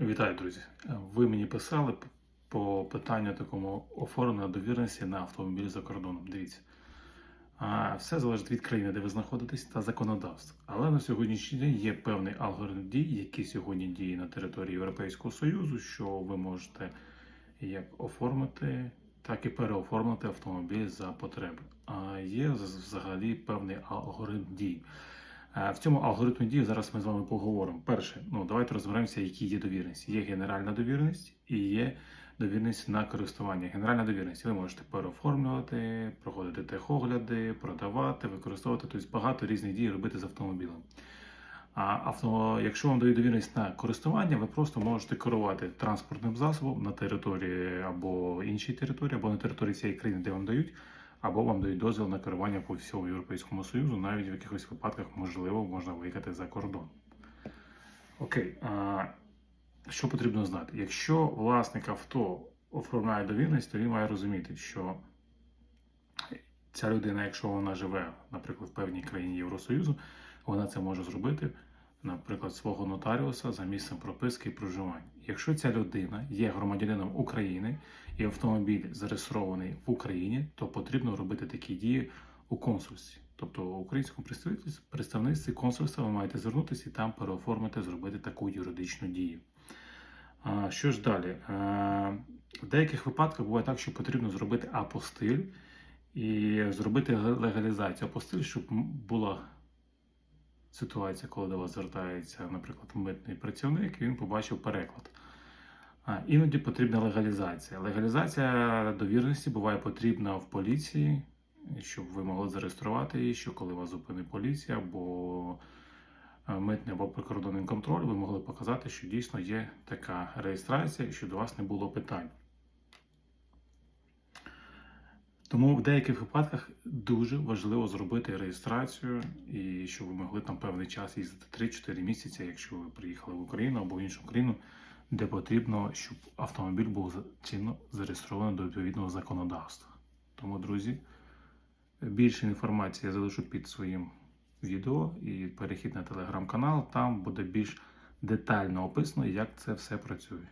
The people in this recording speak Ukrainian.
Вітаю, друзі. Ви мені писали по питанню такому оформлення довіреності на автомобіль за кордоном. Дивіться. Все залежить від країни, де ви знаходитесь, та законодавства. Але на сьогоднішній день є певний алгоритм дій, який сьогодні діє на території Європейського Союзу, що ви можете як оформити, так і переоформити автомобіль за потреби. А є взагалі певний алгоритм дій. Е, В цьому алгоритмі дій зараз ми з вами поговоримо. Перше, ну давайте розберемося, які є довіреності. Є генеральна довіреність і є довіреність на користування. Генеральна довіреність ви можете переоформлювати, проходити техогляди, продавати, використовувати, тобто багато різних дій робити з автомобілем. А авто, якщо вам дають довіреність на користування, ви просто можете керувати транспортним засобом на території або іншій території, або на території цієї країни, де вам дають, або вам дають дозвіл на керування по всьому Європейському Союзу, навіть в якихось випадках можливо можна виїхати за кордон. Окей, а, що потрібно знати? Якщо власник авто оформляє довіреність, то він має розуміти, що ця людина, якщо вона живе, наприклад, в певній країні Євросоюзу, вона це може зробити, наприклад, свого нотаріуса за місцем прописки і проживання. Якщо ця людина є громадянином України і автомобіль зареєстрований в Україні, то потрібно робити такі дії у консульстві. Тобто у українському представництві, консульства ви маєте звернутися і там переоформити, зробити таку юридичну дію. Що ж далі? Е, В деяких випадках буває так, що потрібно зробити апостиль і зробити легалізацію апостиль, щоб була ситуація, коли до вас звертається, наприклад, митний працівник, він побачив переклад. А, іноді потрібна легалізація. Легалізація довірності буває потрібна в поліції, щоб ви могли зареєструвати її, що коли вас зупинить поліція або митний або прикордонний контроль, ви могли показати, що дійсно є така реєстрація що до вас не було питань. Тому в деяких випадках дуже важливо зробити реєстрацію, і щоб ви могли там певний час їздити 3-4 місяці, якщо ви приїхали в Україну або в іншу країну, де потрібно, щоб автомобіль був чинно зареєстрований до відповідного законодавства. Тому, друзі, більше інформації я залишу під своїм відео і перехід на телеграм-канал. Там буде більш детально описано, як це все працює.